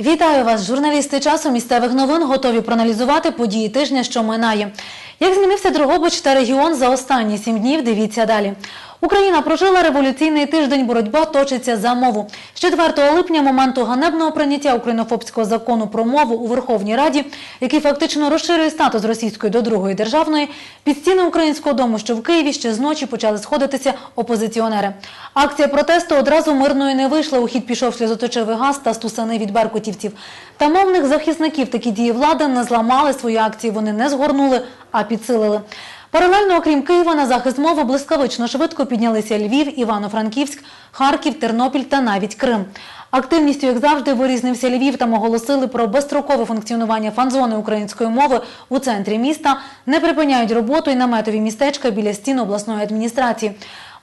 Вітаю вас, журналісти часу місцевих новин готові проаналізувати події тижня, що минає. Як змінився Дрогобич та регіон за останні сім днів, дивіться далі. Україна прожила революційний тиждень. Боротьба точиться за мову. З 4 липня, моменту ганебного прийняття українофобського закону про мову у Верховній Раді, який фактично розширює статус російської до другої державної, під стіни українського дому, що в Києві ще зночі почали сходитися опозиціонери. Акція протесту одразу мирною не вийшла. У хід пішов сльозоточивий газ та стусани від беркутівців. Та мовних захисників такі дії влади не зламали свої акції. Вони не згорнули, а підсилили. Паралельно, окрім Києва, на захист мови блискавично швидко піднялися Львів, Івано-Франківськ, Харків, Тернопіль та навіть Крим. Активністю, як завжди, вирізнився Львів. Там оголосили про безстрокове функціонування фан-зони української мови у центрі міста. Не припиняють роботу і наметові містечка біля стін обласної адміністрації.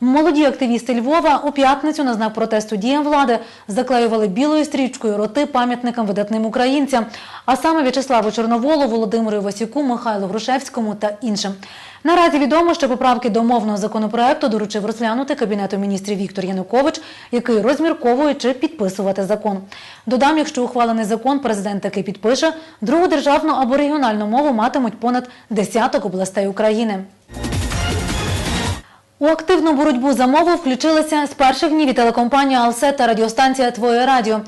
Молоді активісти Львова у п'ятницю на знак протесту діям влади заклеювали білою стрічкою роти пам'ятникам видатним українцям, а саме В'ячеславу Чорноволу, Володимиру Івасюку, Михайлу Грушевському та іншим. Наразі відомо, що поправки до мовного законопроекту доручив розглянути Кабінету міністрів Віктор Янукович, який розмірковує чи підписувати закон. Додам, якщо ухвалений закон президент таки підпише, другу державну або регіональну мову матимуть понад десяток областей України. У активну боротьбу за мову включилися з перших днів і телекомпанія «Алсет» та радіостанція Твоє радіо.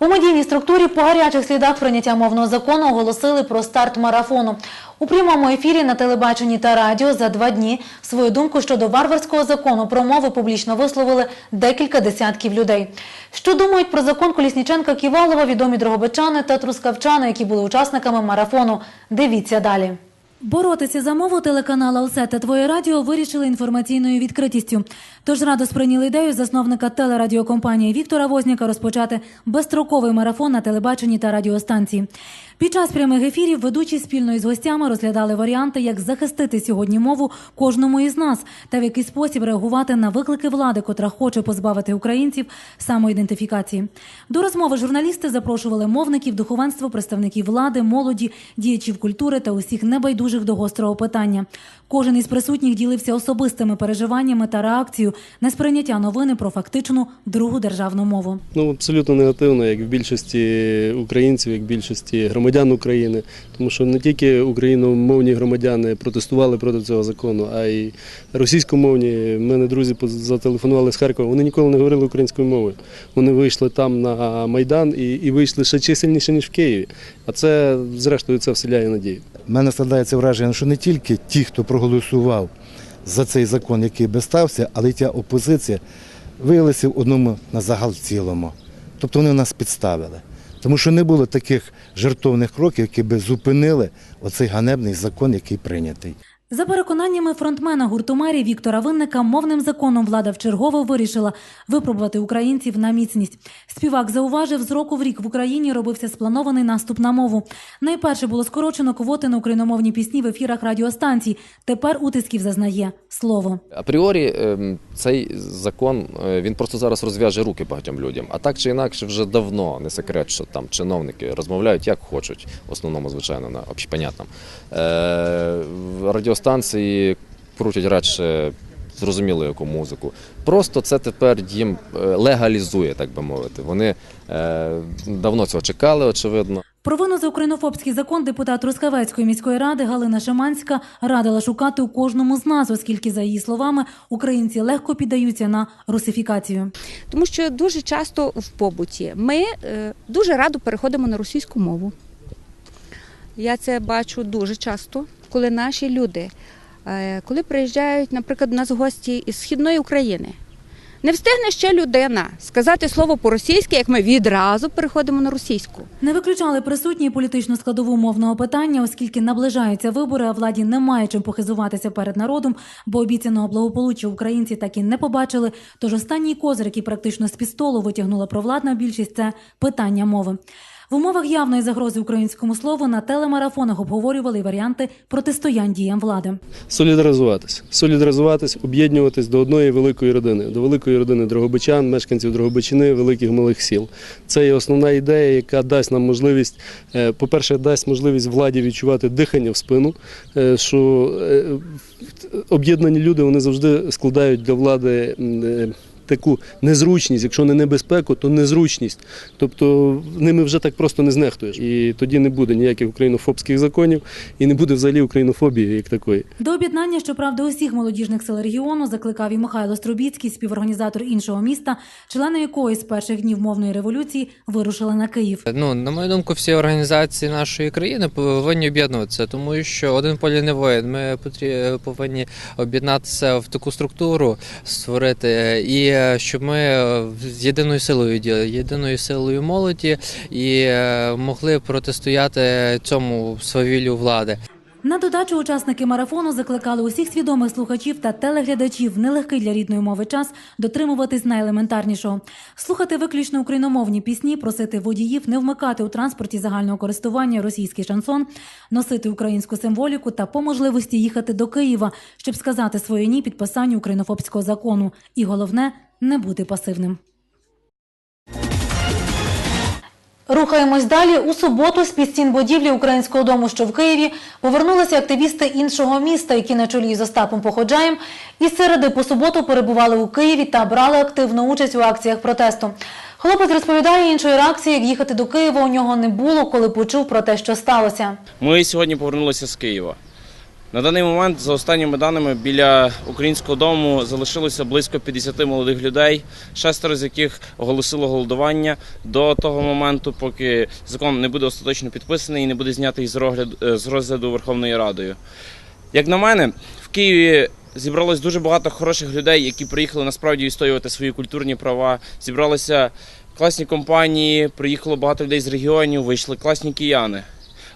У медійній структурі по гарячих слідах прийняття мовного закону оголосили про старт марафону. У прямому ефірі на телебаченні та радіо за два дні свою думку щодо варварського закону про мову публічно висловили декілька десятків людей. Що думають про закон Колісніченка Ківалова, відомі дрогобичани та трускавчани, які були учасниками марафону. Дивіться далі. Боротися за мову телеканала Усе та «Твоє радіо» вирішили інформаційною відкритістю. Тож радо сприйняли ідею засновника телерадіокомпанії Віктора Возняка розпочати безстроковий марафон на телебаченні та радіостанції. Під час прямих ефірів ведучі спільно із гостями розглядали варіанти, як захистити сьогодні мову кожному із нас та в який спосіб реагувати на виклики влади, котра хоче позбавити українців самоідентифікації. До розмови журналісти запрошували мовників, духовенство, представників влади, молоді, діячів культури та усіх небайдужих до гострого питання. Кожен із присутніх ділився особистими переживаннями та реакцією на сприйняття новини про фактичну другу державну мову. Ну, абсолютно негативно, як в більшості українців, як в більшості громадян України. Тому що не тільки україномовні громадяни протестували проти цього закону, а й російськомовні. В мене друзі зателефонували з Харкова. Вони ніколи не говорили українською мовою. Вони вийшли там на Майдан і, і вийшли ще чисельніше, ніж в Києві. А це, зрештою, це вселяє надію. У мене складається враження, що не тільки ті, хто проголосував за цей закон, який би стався, але й ця опозиція виявилася в одному на загал цілому. Тобто вони нас підставили. Тому що не було таких жертовних кроків, які би зупинили оцей ганебний закон, який прийнятий. За переконаннями фронтмена гурту мерії Віктора Винника, мовним законом влада вчергово вирішила випробувати українців на міцність. Співак зауважив, з року в рік в Україні робився спланований наступ на мову. Найперше було скорочено квоти на україномовні пісні в ефірах радіостанцій. Тепер утисків зазнає слово. Апріорі ем, цей закон е, він просто зараз розв'яже руки багатьом людям. А так чи інакше, вже давно не секрет, що там чиновники розмовляють як хочуть, в основному, звичайно, на общепонятном. Е, в радіостанції крутять радше зрозуміло яку музику. Просто це тепер їм е, легалізує, так би мовити. Вони е, давно цього чекали, очевидно. Про вину за українофобський закон депутат Трускавецької міської ради Галина Шаманська радила шукати у кожному з нас, оскільки, за її словами, українці легко піддаються на русифікацію. Тому що дуже часто в побуті ми е, дуже радо переходимо на російську мову. Я це бачу дуже часто, коли наші люди, е, коли приїжджають, наприклад, до нас гості із східної України. Не встигне ще людина сказати слово по-російськи, як ми відразу переходимо на російську. Не виключали присутні політичну складову мовного питання, оскільки наближаються вибори, а владі немає чим похизуватися перед народом, бо обіцяного благополуччя українці так і не побачили. Тож останній козир, який практично з пістолу витягнула провладна більшість, це питання мови. В умовах явної загрози українському слову на телемарафонах обговорювали варіанти протистоянь діям влади. Солідаризуватись, солідаризуватись, об'єднуватись до одної великої родини, до великої родини Дрогобичан, мешканців Дрогобичини, великих малих сіл. Це є основна ідея, яка дасть нам можливість, е, по-перше, дасть можливість владі відчувати дихання в спину, е, що е, об'єднані люди вони завжди складають для влади таку незручність, якщо не небезпеку, то незручність. Тобто ними вже так просто не знехтуєш. І тоді не буде ніяких українофобських законів і не буде взагалі українофобії як такої. До об'єднання, щоправда, усіх молодіжних сил регіону закликав і Михайло Струбіцький, співорганізатор іншого міста, члени якої з перших днів мовної революції вирушили на Київ. Ну, на мою думку, всі організації нашої країни повинні об'єднуватися, тому що один полі не воїн. Ми потрі- повинні об'єднатися в таку структуру, створити, і е, щоб ми е, з єдиною силою діяли, єдиною силою молоді і е, могли протистояти цьому свавіллю влади. На додачу учасники марафону закликали усіх свідомих слухачів та телеглядачів в нелегкий для рідної мови час дотримуватись найелементарнішого, слухати виключно україномовні пісні, просити водіїв не вмикати у транспорті загального користування російський шансон, носити українську символіку та по можливості їхати до Києва, щоб сказати своє ні підписанню українофобського закону. І головне не бути пасивним. Рухаємось далі. У суботу з під стін будівлі Українського дому, що в Києві, повернулися активісти іншого міста, які на чолі з Остапом Походжаєм, і середи по суботу перебували у Києві та брали активну участь у акціях протесту. Хлопець розповідає, іншої реакції, як їхати до Києва, у нього не було, коли почув про те, що сталося. Ми сьогодні повернулися з Києва. На даний момент, за останніми даними, біля українського дому залишилося близько 50 молодих людей, шестеро з яких оголосило голодування до того моменту, поки закон не буде остаточно підписаний і не буде знятий е, з розгляду Верховною Радою. Як на мене, в Києві зібралось дуже багато хороших людей, які приїхали насправді відстоювати свої культурні права. Зібралися класні компанії, приїхало багато людей з регіонів, вийшли класні кияни.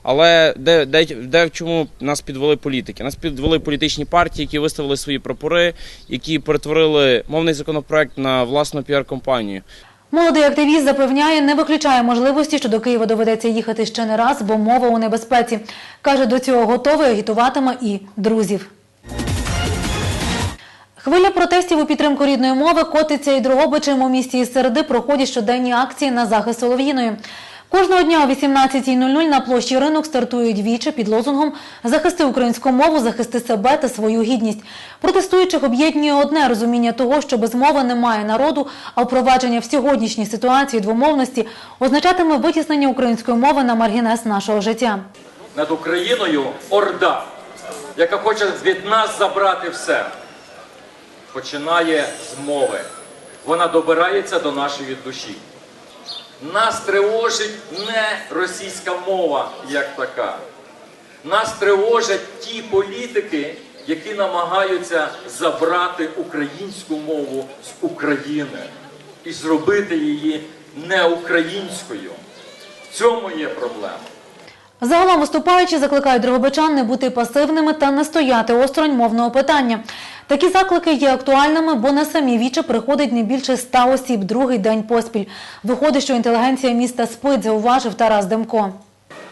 Але де, де, де в чому нас підвели політики? Нас підвели політичні партії, які виставили свої прапори, які перетворили мовний законопроект на власну піар-компанію. Молодий активіст запевняє, не виключає можливості, що до Києва доведеться їхати ще не раз, бо мова у небезпеці. Каже, до цього готовий агітуватиме і друзів. Хвиля протестів у підтримку рідної мови котиться і Дрогобичем у місті із середи проходять щоденні акції на захист Солов'їної. Кожного дня о 18.00 на площі ринок стартують віче під лозунгом «Захисти українську мову, захисти себе та свою гідність». Протестуючих об'єднує одне розуміння того, що без мови немає народу, а впровадження в сьогоднішній ситуації двомовності означатиме витіснення української мови на маргінес нашого життя. над Україною орда, яка хоче від нас забрати все, починає з мови. Вона добирається до нашої душі. Нас тривожить не російська мова як така. Нас тривожать ті політики, які намагаються забрати українську мову з України і зробити її не українською. В цьому є проблема. Загалом виступаючі закликають дрогобичан не бути пасивними та не стояти осторонь мовного питання. Такі заклики є актуальними, бо на самі віче приходить не більше ста осіб другий день поспіль. Виходить, що інтелігенція міста спить, зауважив Тарас Демко.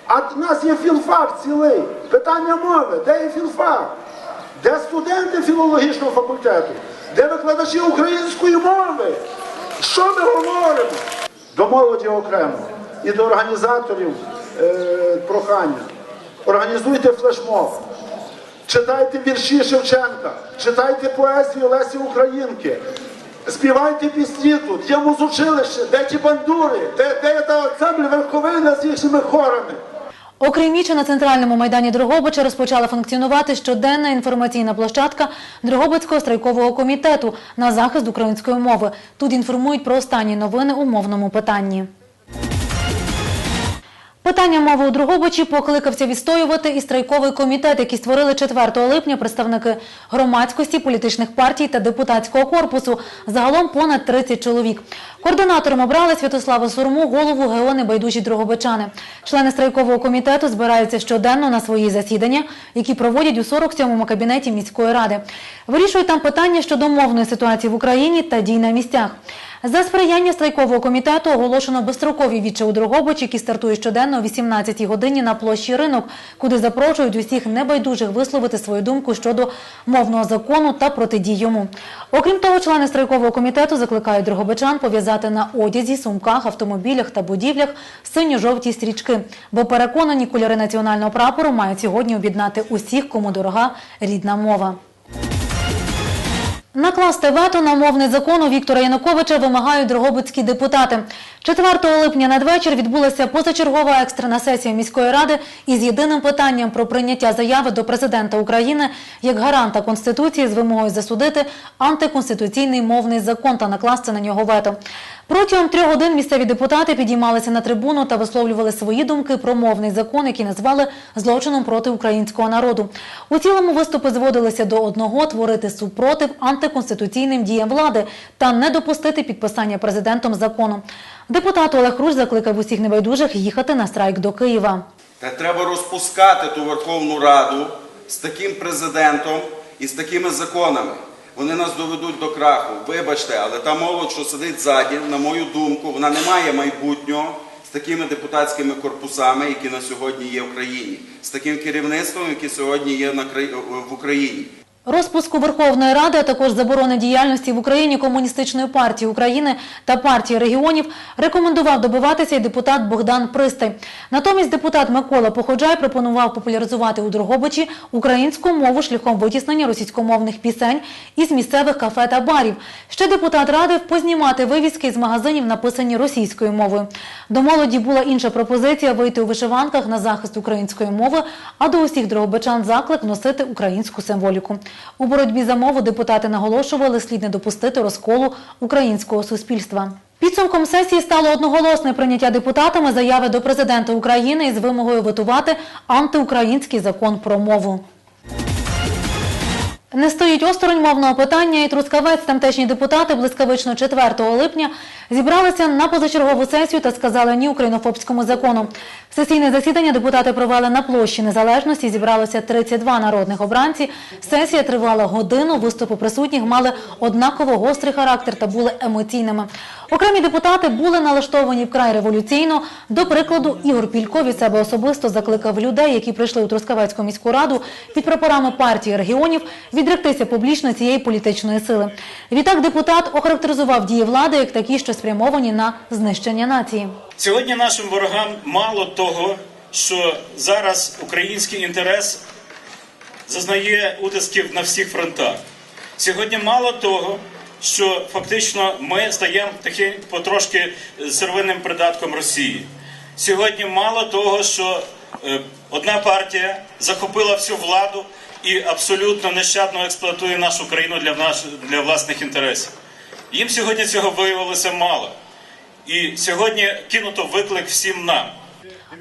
А в нас є філфак цілий. Питання мови. Де є філфак? Де студенти філологічного факультету? Де викладачі української мови? Що ми говоримо? До молоді окремо і до організаторів е, прохання. Організуйте флешмоб. Читайте вірші Шевченка, читайте поезію Лесі Українки, співайте пісні тут, є музучилище, де ті бандури, де, де та ансамбль верховина з їхніми хорами. Окрім віче на центральному майдані Дрогобича розпочала функціонувати щоденна інформаційна площадка Дрогобицького страйкового комітету на захист української мови. Тут інформують про останні новини у мовному питанні. Питання мови у Дрогобичі покликався відстоювати і страйковий комітет, який створили 4 липня представники громадськості, політичних партій та депутатського корпусу. Загалом понад 30 чоловік. Координатором обрали Святослава Сурму, голову ГО «Небайдужі Дрогобичани. Члени страйкового комітету збираються щоденно на свої засідання, які проводять у 47-му кабінеті міської ради. Вирішують там питання щодо мовної ситуації в Україні та дій на місцях. За сприяння страйкового комітету оголошено безстрокові віче у Дрогобич, які стартує щоденно о 18-й годині на площі ринок, куди запрошують усіх небайдужих висловити свою думку щодо мовного закону та протидій йому. Окрім того, члени страйкового комітету закликають дрогобичан пов'язати на одязі, сумках, автомобілях та будівлях синьо-жовті стрічки, бо переконані кольори національного прапору мають сьогодні об'єднати усіх, кому дорога рідна мова. Накласти вето на мовний закон у Віктора Януковича вимагають дрогобицькі депутати. 4 липня надвечір відбулася позачергова екстрена сесія міської ради із єдиним питанням про прийняття заяви до президента України як гаранта Конституції з вимогою засудити антиконституційний мовний закон та накласти на нього вето. Протягом трьох годин місцеві депутати підіймалися на трибуну та висловлювали свої думки про мовний закон, який назвали злочином проти українського народу. У цілому виступи зводилися до одного творити супротив антиконституційним діям влади та не допустити підписання президентом закону. Депутат Олег Руш закликав усіх небайдужих їхати на страйк до Києва. Та треба розпускати ту Верховну Раду з таким президентом і з такими законами. Вони нас доведуть до краху. Вибачте, але та молодь, що сидить ззаді, на мою думку, вона не має майбутнього з такими депутатськими корпусами, які на сьогодні є в країні, з таким керівництвом, яке сьогодні є в Україні. Розпуску Верховної Ради, а також заборони діяльності в Україні Комуністичної партії України та партії регіонів рекомендував добиватися і депутат Богдан Пристай. Натомість депутат Микола Походжай пропонував популяризувати у Дрогобичі українську мову шляхом витіснення російськомовних пісень із місцевих кафе та барів. Ще депутат радив познімати вивіски з магазинів, написані російською мовою. До молоді була інша пропозиція вийти у вишиванках на захист української мови, а до усіх дрогобичан заклик носити українську символіку. У боротьбі за мову депутати наголошували, слід не допустити розколу українського суспільства. Підсумком сесії стало одноголосне прийняття депутатами заяви до президента України із вимогою витувати антиукраїнський закон про мову. Не стоїть осторонь мовного питання, і Трускавець тамтешні депутати блискавично 4 липня зібралися на позачергову сесію та сказали ні українофобському закону. Сесійне засідання депутати провели на площі Незалежності. Зібралося 32 народних обранці. Сесія тривала годину. Виступи присутніх мали однаково гострий характер та були емоційними. Окремі депутати були налаштовані вкрай революційно. До прикладу, Ігор Пілько від себе особисто закликав людей, які прийшли у Трускавецьку міську раду під прапорами партії регіонів, відректися публічно цієї політичної сили. Відтак депутат охарактеризував дії влади як такі, що спрямовані на знищення нації. Сьогодні нашим ворогам мало того, що зараз український інтерес зазнає утисків на всіх фронтах. Сьогодні мало того, що фактично ми стаємо таким потрошки сировинним придатком Росії. Сьогодні мало того, що е, одна партія захопила всю владу і абсолютно нещадно експлуатує нашу країну для, наш, для власних інтересів. Їм сьогодні цього виявилося мало. І сьогодні кинуто виклик всім нам.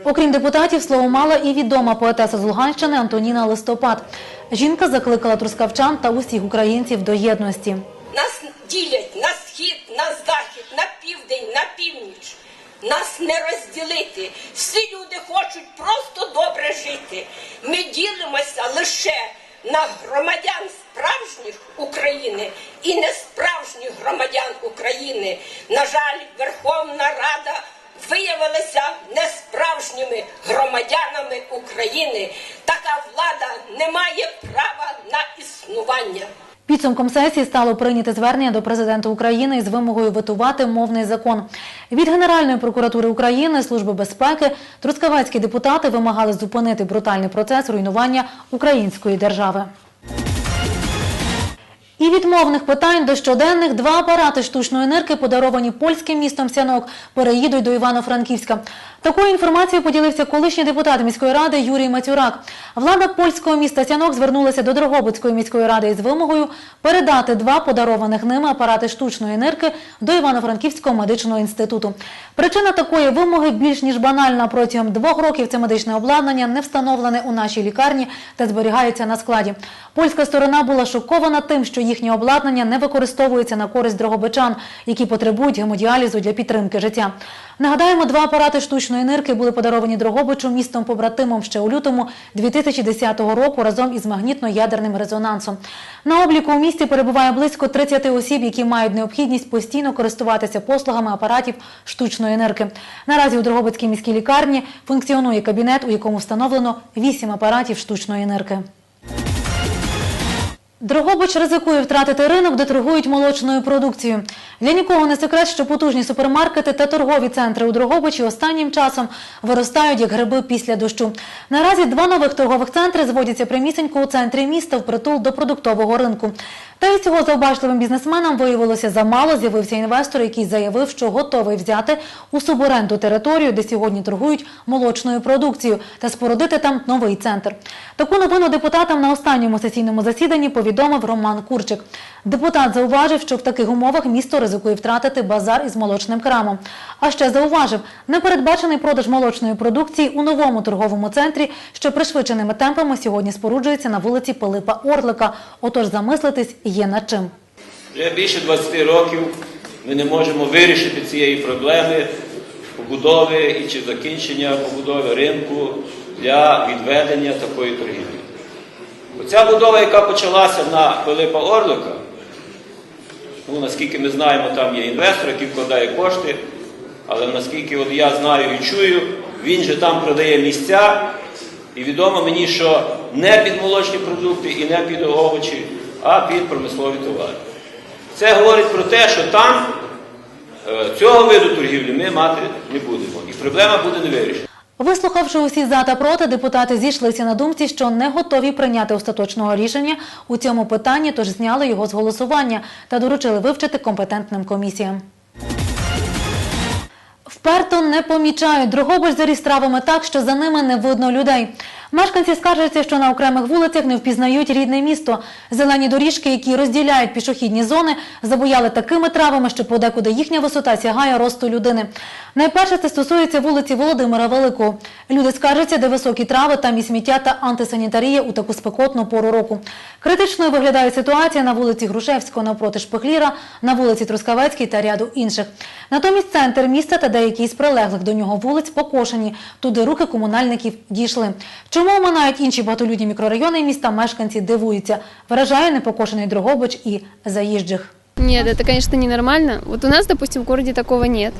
Окрім депутатів, слово мала і відома поетеса з Луганщини Антоніна Листопад. Жінка закликала трускавчан та усіх українців до єдності. Нас ділять на схід, на захід, на південь, на північ. Нас не розділити. Всі люди хочуть просто добре жити. Ми ділимося лише на громадян справжніх України і несправжніх громадян України. На жаль, Верховна Рада виявилася несправжніми громадянами України. Така влада не має права на існування. Підсумком сесії стало прийняти звернення до президента України із вимогою витувати мовний закон. Від Генеральної прокуратури України, Служби безпеки, трускавецькі депутати вимагали зупинити брутальний процес руйнування української держави. І від мовних питань до щоденних два апарати штучної нирки, подаровані польським містом Сянок, переїдуть до Івано-Франківська. Такою інформацією поділився колишній депутат міської ради Юрій Матюрак. Влада польського міста Сянок звернулася до Дрогобицької міської ради із вимогою передати два подарованих ними апарати штучної нирки до Івано-Франківського медичного інституту. Причина такої вимоги більш ніж банальна. Протягом двох років це медичне обладнання не встановлене у нашій лікарні та зберігається на складі. Польська сторона була шокована тим, що їхнє обладнання не використовується на користь дрогобичан, які потребують гемодіалізу для підтримки життя. Нагадаємо, два апарати штучної нирки були подаровані Дрогобичу містом побратимом ще у лютому 2010 року разом із магнітно-ядерним резонансом. На обліку у місті перебуває близько 30 осіб, які мають необхідність постійно користуватися послугами апаратів штучної нирки. Наразі у Дрогобицькій міській лікарні функціонує кабінет, у якому встановлено 8 апаратів штучної нирки. Дрогобич ризикує втратити ринок, де торгують молочною продукцією. Для нікого не секрет, що потужні супермаркети та торгові центри у Дрогобичі останнім часом виростають як гриби після дощу. Наразі два нових торгових центри зводяться прямісінько у центрі міста в притул до продуктового ринку. Та й цього завбачливим бізнесменам виявилося замало. З'явився інвестор, який заявив, що готовий взяти у суборенду територію, де сьогодні торгують молочною продукцією, та спорудити там новий центр. Таку новину депутатам на останньому сесійному засіданні повідомив Роман Курчик. Депутат зауважив, що в таких умовах місто ризикує втратити базар із молочним крамом. А ще зауважив, непередбачений продаж молочної продукції у новому торговому центрі, що пришвидшеними темпами сьогодні споруджується на вулиці Пилипа Орлика. Отож замислитись є над чим. Вже більше 20 років ми не можемо вирішити цієї проблеми побудови і чи закінчення побудови ринку для відведення такої торгівлі. Оця будова, яка почалася на Пилипа Орлика, ну, наскільки ми знаємо, там є інвестор, який вкладає кошти, але наскільки от я знаю і чую, він же там продає місця, і відомо мені, що не під молочні продукти і не під овочі, а під промислові товари. Це говорить про те, що там е, цього виду торгівлі ми мати не будемо. І проблема буде не вирішена. Вислухавши усі за та проти, депутати зійшлися на думці, що не готові прийняти остаточного рішення у цьому питанні, тож зняли його з голосування та доручили вивчити компетентним комісіям. Вперто не помічають. Дрогобич за рістравами так, що за ними не видно людей. Мешканці скаржаться, що на окремих вулицях не впізнають рідне місто. Зелені доріжки, які розділяють пішохідні зони, забуяли такими травами, що подекуди їхня висота сягає росту людини. Найперше це стосується вулиці Володимира Великого. Люди скаржаться, де високі трави, там і сміття та антисанітарія у таку спекотну пору року. Критичною виглядає ситуація на вулиці Грушевського навпроти Шпихліра, на вулиці Трускавецькій та ряду інших. Натомість центр міста та деякі з прилеглих до нього вулиць покошені. Туди руки комунальників дійшли. Чому оминають інші багатолюдні мікрорайони міста, мешканці дивуються. Виражає непокошений Дрогобич і заїжджих. Нет, это, конечно, ненормально. Вот у нас, допустим, в городе такого нет.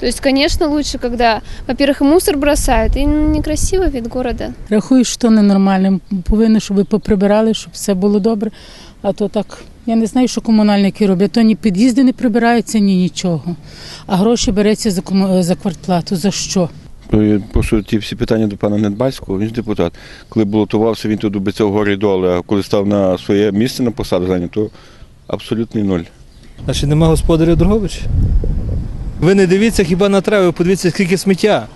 То есть, конечно, лучше, когда, во-первых, мусор бросают, и некрасиво вид города. Рахую, що ненормально. Повинні, щоб ви поприбирали, щоб все було добре. А то так, я не знаю, що комунальники роблять. То ні під'їзди не прибираються, ні нічого. А гроші береться за, кому- за квартплату. За що? Ну, По суті, всі питання до пана Недбальського, він ж депутат. Коли балотувався, він тут обіцяв горі доле, а коли став на своє місце на посаду зайняв, то абсолютний нуль. Значить, нема господарів Дрогобич? Ви не дивіться хіба на трави, ви подивіться, скільки сміття.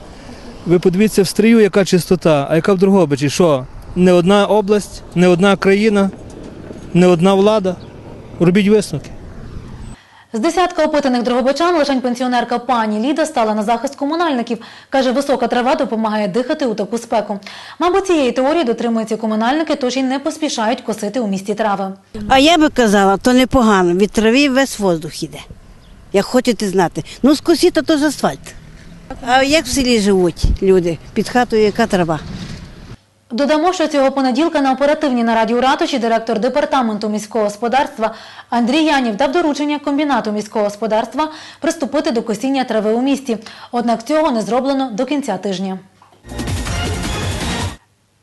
Ви подивіться в стрію, яка чистота, а яка в Дрогобичі? Що? Не одна область, не одна країна, не одна влада. Робіть висновки. З десятка опитаних дрогобичан лише пенсіонерка пані Ліда стала на захист комунальників. Каже, висока трава допомагає дихати у таку спеку. Мабуть, цієї теорії дотримуються комунальники, тож і не поспішають косити у місті трави. А я би казала, то непогано. Від трави весь воздух іде. Як хочете знати. Ну, скосіть, то ж асфальт. А як в селі живуть люди? Під хатою яка трава? Додамо, що цього понеділка на оперативній нараді у ратуші директор департаменту міського господарства Андрій Янів дав доручення комбінату міського господарства приступити до косіння трави у місті. Однак цього не зроблено до кінця тижня.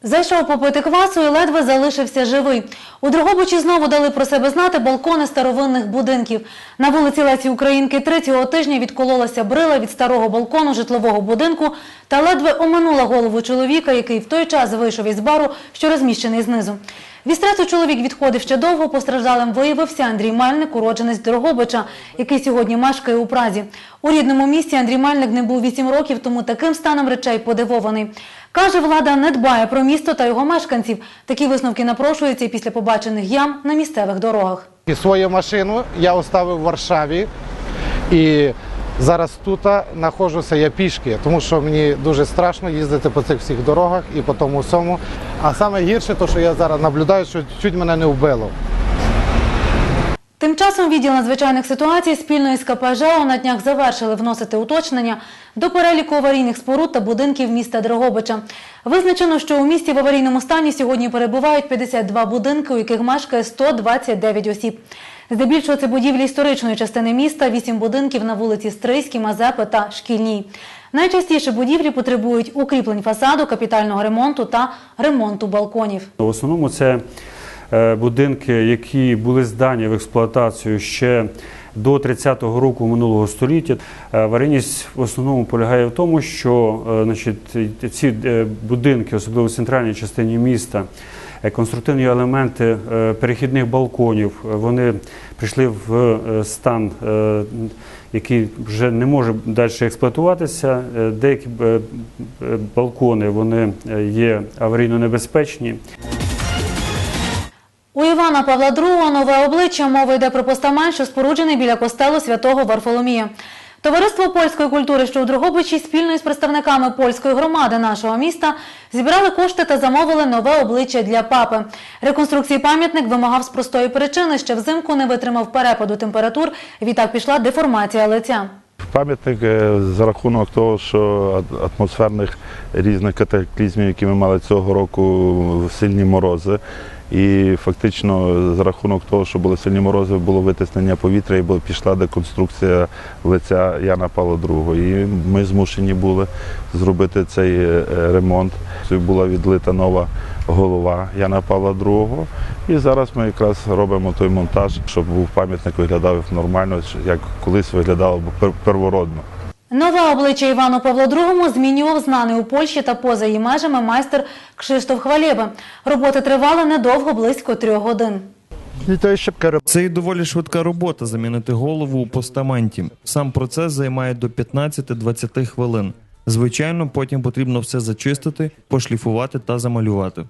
Зайшов попити квасу і ледве залишився живий. У Дрогобичі знову дали про себе знати балкони старовинних будинків. На вулиці Лесі Українки 3 цього тижня відкололася брила від старого балкону житлового будинку та ледве оминула голову чоловіка, який в той час вийшов із бару, що розміщений знизу. Від чоловік відходив ще довго, постраждалим виявився Андрій Мельник, уродженець Дрогобича, який сьогодні мешкає у Празі. У рідному місті Андрій Мельник не був 8 років, тому таким станом речей подивований. Каже, влада не дбає про місто та його мешканців. Такі висновки напрошуються після побачених ям на місцевих дорогах. І свою машину я оставив в Варшаві і зараз тут знаходжуся я пішки, тому що мені дуже страшно їздити по цих всіх дорогах і по тому всьому. А саме гірше, то що я зараз наблюдаю, що чуть мене не вбило. Тим часом відділ надзвичайних ситуацій спільно із КП на днях завершили вносити уточнення до переліку аварійних споруд та будинків міста Дрогобича. Визначено, що у місті в аварійному стані сьогодні перебувають 52 будинки, у яких мешкає 129 осіб. Здебільшого це будівлі історичної частини міста, 8 будинків на вулиці Стрийській, Мазепи та Шкільній. Найчастіше будівлі потребують укріплень фасаду, капітального ремонту та ремонту балконів. В основному це будинки, які були здані в експлуатацію ще до 30-го року минулого століття. Е, Аварійність в основному полягає в тому, що е, значить, ці е, будинки, особливо в центральній частині міста, е, конструктивні елементи е, перехідних балконів, е, вони прийшли в е, стан, е, який вже не може далі експлуатуватися. Е, Деякі е, е, балкони вони е, є аварійно небезпечні. У Івана Павла II нове обличчя мова йде про постамент, що споруджений біля костелу святого Варфоломія. Товариство польської культури, що у Дрогобичі спільно із представниками польської громади нашого міста зібрали кошти та замовили нове обличчя для папи. Реконструкції пам'ятник вимагав з простої причини, ще взимку не витримав перепаду температур. Відтак пішла деформація лиця. Пам'ятник е, за рахунок того, що атмосферних різних катаклізмів, які ми мали цього року, сильні морози. І фактично за рахунок того, що були сильні морози, було витиснення повітря і пішла деконструкція лиця Яна Павла II. І ми змушені були зробити цей е, ремонт. Була відлита нова голова Яна Павла II. І зараз ми якраз робимо той монтаж, щоб був пам'ятник виглядав нормально, як колись виглядало первородно. Нове обличчя Івану Павлу II змінював знаний у Польщі та поза її межами майстер Кшиштоф Хвалєбе. Роботи тривали недовго, близько трьох годин. Це і доволі швидка робота замінити голову у постаменті. Сам процес займає до 15-20 хвилин. Звичайно, потім потрібно все зачистити, пошліфувати та замалювати.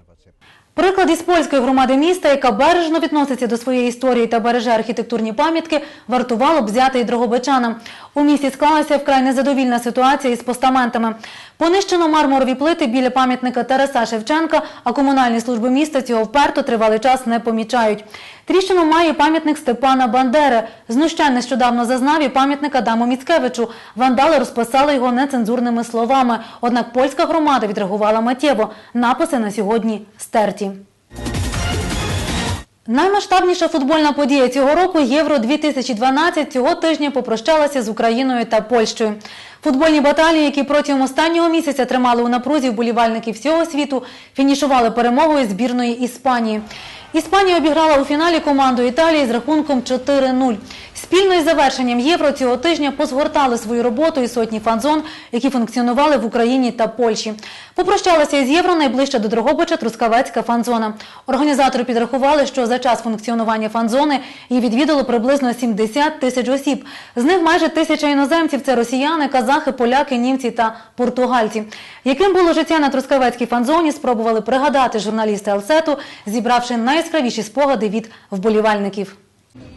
Приклад із польської громади міста, яка бережно відноситься до своєї історії та береже архітектурні пам'ятки, вартувало б взяти і дрогобичанам. У місті склалася вкрай незадовільна ситуація із постаментами. Понищено мармурові плити біля пам'ятника Тараса Шевченка, а комунальні служби міста цього вперто тривалий час не помічають. Тріщину має пам'ятник Степана Бандери. Знущань нещодавно зазнав і пам'ятник Адаму Міцкевичу. Вандали розписали його нецензурними словами. Однак польська громада відреагувала миттєво. Написи на сьогодні стерті. Наймасштабніша футбольна подія цього року Євро 2012 цього тижня попрощалася з Україною та Польщею. Футбольні баталії, які протягом останнього місяця тримали у напрузі вболівальників всього світу, фінішували перемогою збірної Іспанії. Іспанія обіграла у фіналі команду Італії з рахунком 4-0. Спільно із завершенням євро цього тижня позгортали свою роботу і сотні фан-зон, які функціонували в Україні та Польщі. Попрощалася із євро найближча до Дрогобича Трускавецька фан-зона. Організатори підрахували, що за час функціонування фан-зони її відвідало приблизно 70 тисяч осіб. З них майже тисяча іноземців це росіяни, казахи, поляки, німці та португальці. Яким було життя на Трускавецькій фан-зоні, спробували пригадати журналісти Алсету, зібравши найяскравіші спогади від вболівальників.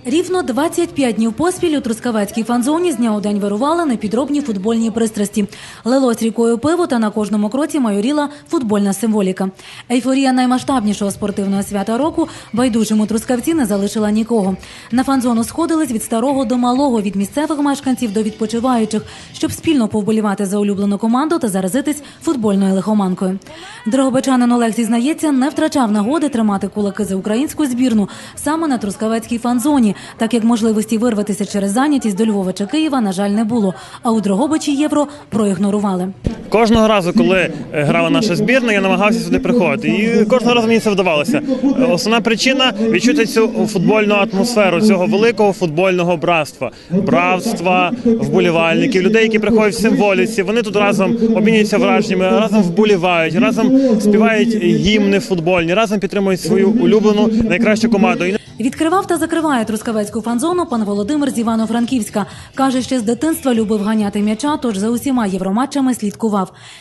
Рівно 25 днів поспіль у Трускавецькій фан-зоні з дня у день вирували непідробні футбольні пристрасті. Лилось рікою пиво та на кожному кроці майоріла футбольна символіка. Ейфорія наймасштабнішого спортивного свята року байдужому трускавці не залишила нікого. На фан-зону сходились від старого до малого, від місцевих мешканців до відпочиваючих, щоб спільно повболівати за улюблену команду та заразитись футбольною лихоманкою. Дрогобичанин Олег зізнається, не втрачав нагоди тримати кулаки за українську збірну саме на Трускавецькій фан-зоні, так як можливості вирватися через зайнятість до Львова чи Києва, на жаль, не було. А у Дрогобичі євро проігнорували. Кожного разу, коли е, грала наша збірна, я намагався сюди приходити. І кожного разу мені це вдавалося. Е, Основна причина відчути цю футбольну атмосферу, цього великого футбольного братства, братства, вболівальників, людей, які приходять в символіці. Вони тут разом обмінюються враженнями, разом вболівають, разом співають гімни футбольні, разом підтримують свою улюблену найкращу команду. Відкривав та закриває трускавецьку фан-зону пан Володимир з Івано-Франківська. Каже, ще з дитинства любив ганяти м'яча, тож за усіма євроматчами слідкував.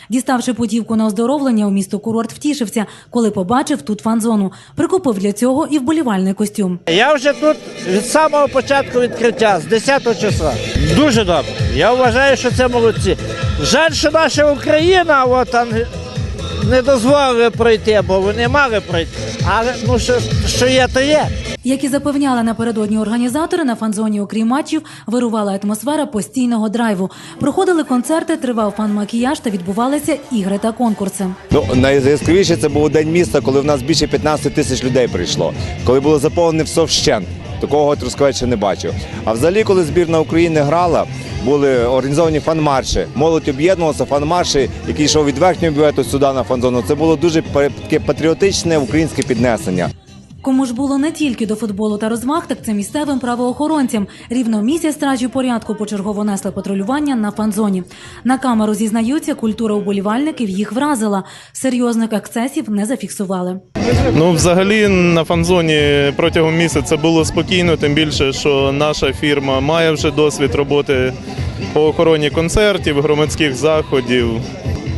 Діставши путівку на оздоровлення у місто курорт, втішився, коли побачив тут фан-зону. Прикупив для цього і вболівальний костюм. Я вже тут від самого початку відкриття, з 10 числа. Дуже добре. Я вважаю, що це молодці. Жаль, що наша Україна от, не дозволили пройти, бо вони мали пройти. Але ну, що, що є, то є. Як і запевняли напередодні організатори, на фан-зоні, окрім матчів, вирувала атмосфера постійного драйву. Проходили концерти, тривав фан-макіяж та відбувалися ігри та конкурси. Ну, найяскравіше це був день міста, коли в нас більше 15 тисяч людей прийшло, коли було заповнене все вщент. Такого Трускавець ще не бачив. А взагалі, коли збірна України грала, були організовані фан-марші. Молодь об'єднувалася, фан-марші, який йшов від верхнього бювету сюди на фан-зону. Це було дуже таке патріотичне українське піднесення. Кому ж було не тільки до футболу та розваг, так це місцевим правоохоронцям. Рівно місяць стражі порядку почергово несли патрулювання на фан-зоні. На камеру зізнаються, культура уболівальників їх вразила. Серйозних ексцесів не зафіксували. Ну, взагалі на фан-зоні протягом місяця було спокійно, тим більше, що наша фірма має вже досвід роботи по охороні концертів, громадських заходів.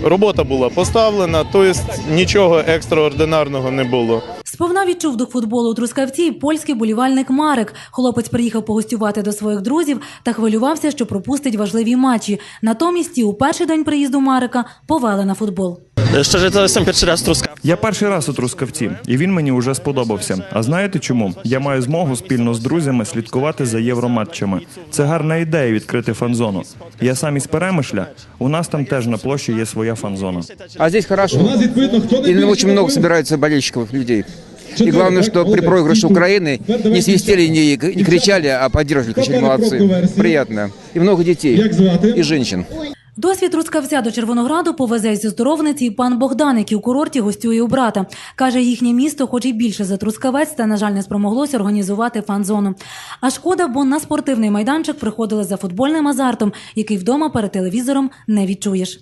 Робота була поставлена, тобто нічого екстраординарного не було. Сповна відчув дух футболу у Трускавці польський болівальник Марик. Хлопець приїхав погостювати до своїх друзів та хвилювався, що пропустить важливі матчі. Натомість і у перший день приїзду Марика повели на футбол. To jestem pierwszy raz w Я перший раз у Трускавці, і він мені вже сподобався. А знаєте чому? Я маю змогу спільно з друзями слідкувати за євроматчами. Це гарна ідея відкрити фан-зону. Я сам із Перемишля. У нас там теж на площі є своя фан-зона. А здесь хорошо. И очень много собираются болельщиков, людей. И главное, что при проигрыше Украины не свистели, не, не кричали, а поддерживали, кричали молодцы. Приятно. И много детей, и женщин. Досвід Трускавця до Червонограду повезе зі здоровниці і пан Богдан, який у курорті гостює у брата. Каже, їхнє місто, хоч і більше за Трускавець, та, на жаль, не спромоглося організувати фан-зону. А шкода, бо на спортивний майданчик приходили за футбольним азартом, який вдома перед телевізором не відчуєш.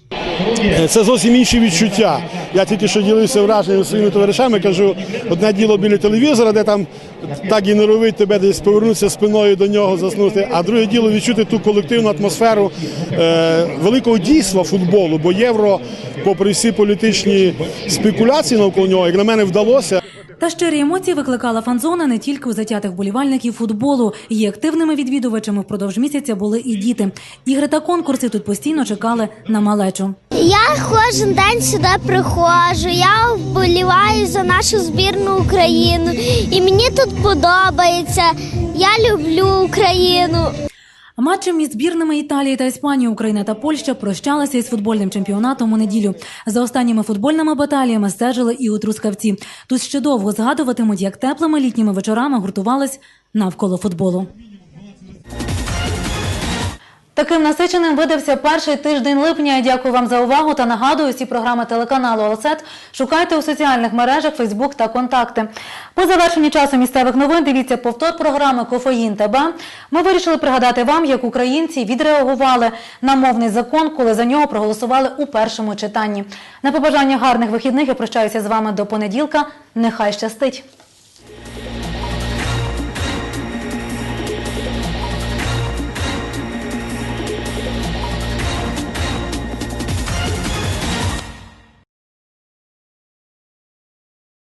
Це зовсім інші відчуття. Я тільки що ділився враженням своїми товаришами. Кажу, одне діло біля телевізора, де там так і норовить тебе десь повернутися спиною до нього, заснути. А друге діло відчути ту колективну атмосферу е, великого дійства футболу. Бо євро, попри всі політичні спекуляції навколо нього, як на мене вдалося. Та щирі емоції викликала фан-зона не тільки у затятих болівальників футболу. Її активними відвідувачами впродовж місяця були і діти. Ігри та конкурси тут постійно чекали на малечу. Я кожен день сюди приходжу. Я вболіваю за нашу збірну Україну, і мені тут подобається. Я люблю Україну. Матчем із збірними Італії та Іспанії, Україна та Польща прощалися із футбольним чемпіонатом у неділю. За останніми футбольними баталіями стежили і у Трускавці. Тут ще довго згадуватимуть, як теплими літніми вечорами гуртувались навколо футболу. Таким насиченим видався перший тиждень липня. Дякую вам за увагу та нагадую, всі програми телеканалу «Олсет» шукайте у соціальних мережах Фейсбук та Контакти. По завершенні часу місцевих новин дивіться повтор програми «Кофеїн ТБ». Ми вирішили пригадати вам, як українці відреагували на мовний закон, коли за нього проголосували у першому читанні. На побажання гарних вихідних я прощаюся з вами до понеділка. Нехай щастить!